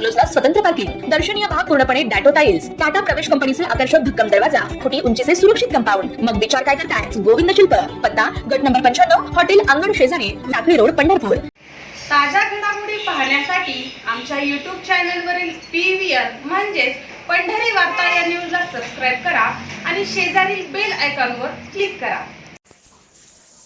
बंगलोजला स्वतंत्र पार्किंग दर्शनीय भाग पूर्णपणे डॅटो टाइल्स टाटा प्रवेश कंपनीचे आकर्षक भक्कम दरवाजा फुटी उंचीचे सुरक्षित कंपाऊंड. मग विचार काय करताय? गोविंद शिल्प. पत्ता गट नंबर पंच्याण्णव हॉटेल अंगण शेजारी लाकडी रोड पंढरपूर. ताज्या घडामोडी पाहण्यासाठी आमच्या यूट्यूब चॅनलवरील पी व्ही आर म्हणजेच पंढरी वार्ता या न्यूजला सबस्क्राईब करा आणि शेजारील बेल आयकॉनवर क्लिक करा.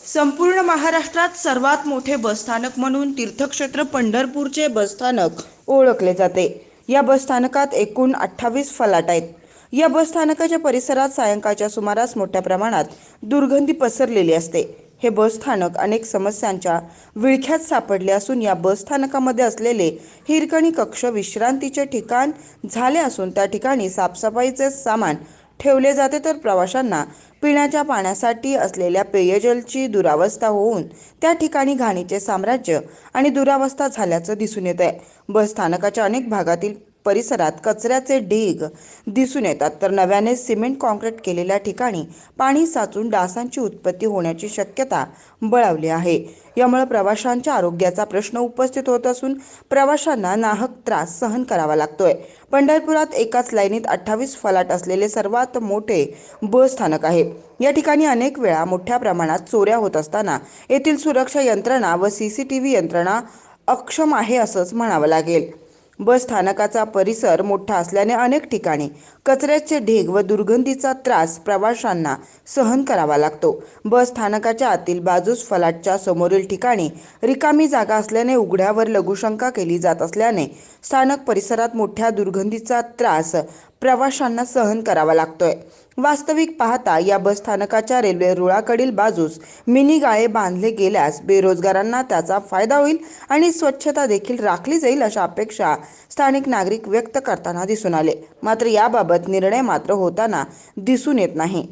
संपूर्ण महाराष्ट्रात सर्वात मोठे बसस्थानक म्हणून तीर्थक्षेत्र पंढरपूरचे बसस्थानक. ओळखले जाते. या बसस्थानकात एकूण अठ्ठावीस फलाट आहेत. या बसस्थानकाच्या परिसरात सायंकाळच्या सुमारास मोठ्या प्रमाणात दुर्गंधी पसरलेली असते. हे बसस्थानक अनेक समस्यांच्या विळख्यात सापडले असून या बसस्थानकामध्ये असलेले हिरकणी कक्ष विश्रांतीचे ठिकाण झाले असून त्या ठिकाणी साफसफाईचे सामान ठेवले जाते तर प्रवाशांना पिण्याच्या पाण्यासाठी असलेल्या पेयजलची दुरावस्था होऊन त्या ठिकाणी घाणीचे साम्राज्य आणि दुरावस्था झाल्याचं दिसून येत आहे बस स्थानकाच्या अनेक भागातील परिसरात कचऱ्याचे ढीग दिसून येतात. तर नव्याने सिमेंट कॉन्क्रीट केलेल्या ठिकाणी पाणी साचून डासांची उत्पत्ती होण्याची शक्यता बळावली आहे. यामुळे प्रवाशांच्या आरोग्याचा प्रश्न उपस्थित होत असून प्रवाशांना नाहक त्रास सहन करावा लागतोय. पंढरपुरात एकाच लाईनीत अठ्ठावीस फलाट असलेले सर्वात मोठे बस स्थानक आहे. या ठिकाणी अनेक वेळा मोठ्या प्रमाणात चोऱ्या होत असताना येथील सुरक्षा यंत्रणा व सी सी टी व्ही यंत्रणा अक्षम आहे असंच म्हणावं लागेल. बस स्थानकाचा परिसर मोठा असल्याने अनेक ठिकाणी कचऱ्याचे ढेग व दुर्गंधीचा त्रास प्रवाशांना सहन करावा लागतो. बस स्थानकाच्या आतील बाजूस फलाटच्या समोरील ठिकाणी रिकामी जागा असल्याने उघड्यावर लघुशंका केली जात असल्याने स्थानक परिसरात मोठ्या दुर्गंधीचा त्रास प्रवाशांना सहन करावा लागतोय. वास्तविक पाहता या बस स्थानकाच्या रेल्वे रुळाकडील बाजूस मिनी गाळे बांधले गेल्यास बेरोजगारांना त्याचा फायदा होईल आणि स्वच्छता देखील राखली जाईल अशा अपेक्षा स्थानिक नागरिक व्यक्त करताना दिसून आले. मात्र याबाबत निर्णय मात्र होताना दिसून येत नाही.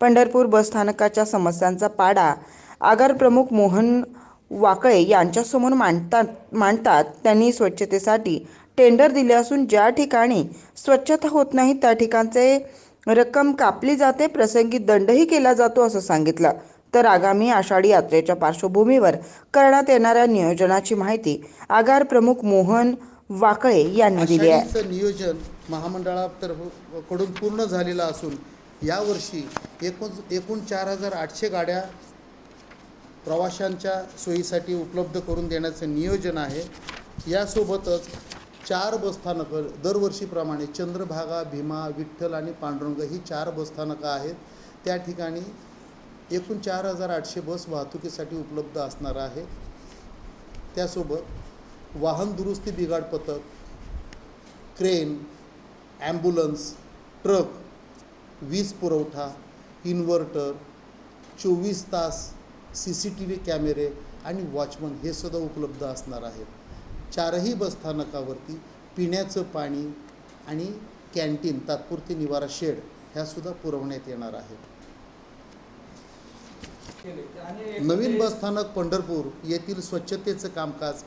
पंढरपूर बस स्थानकाच्या समस्यांचा पाडा आगार प्रमुख मोहन वाकळे यांच्यासमोर मांडतात मांडतात. त्यांनी स्वच्छतेसाठी टेंडर दिले असून ज्या ठिकाणी स्वच्छता होत नाही त्या ठिकाणचे रक्कम कापली जाते प्रसंगी दंडही केला जातो असं सांगितलं. तर आगामी आषाढी यात्रेच्या पार्श्वभूमीवर करण्यात येणाऱ्या नियोजनाची माहिती आगार प्रमुख मोहन वाकळे यांनी दिली आहे. नियोजन महामंडळातर्फकडून पूर्ण झालेलं असून यावर्षी एकूण एकूण चार हजार आठशे गाड्या प्रवाशांच्या सोयीसाठी उपलब्ध करून देण्याचं नियोजन आहे. यासोबतच चार बसस्थानकं दरवर्षीप्रमाणे चंद्रभागा भीमा विठ्ठल आणि पांडुरंग ही चार बसस्थानकं आहेत. त्या ठिकाणी एकूण चार हजार आठशे बस वाहतुकीसाठी उपलब्ध असणार आहे. त्यासोबत वाहन दुरुस्ती बिघाड पथक क्रेन ॲम्ब्युलन्स ट्रक वीज पुरवठा इन्व्हर्टर चोवीस तास सी सी टी व्ही कॅमेरे आणि वॉचमन हे सुद्धा उपलब्ध असणार आहेत. चारही बसस्थानकावरती पिण्याचं पाणी आणि कॅन्टीन तात्पुरती निवारा शेड ह्यासुद्धा पुरवण्यात येणार आहेत नवीन बसस्थानक पंढरपूर येथील स्वच्छतेचं कामकाज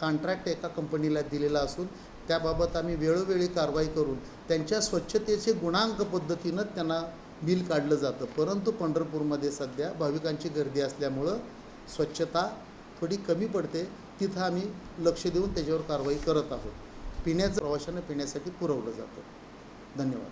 कॉन्ट्रॅक्ट एका कंपनीला दिलेला असून त्याबाबत आम्ही वेळोवेळी कारवाई करून त्यांच्या स्वच्छतेचे गुणांक पद्धतीनं त्यांना बिल काढलं जातं. परंतु पंढरपूरमध्ये सध्या भाविकांची गर्दी असल्यामुळं स्वच्छता थोडी कमी पडते. तिथं आम्ही लक्ष देऊन त्याच्यावर कारवाई करत आहोत. पिण्याचं प्रवाशांना पिण्यासाठी पुरवलं जातं. धन्यवाद.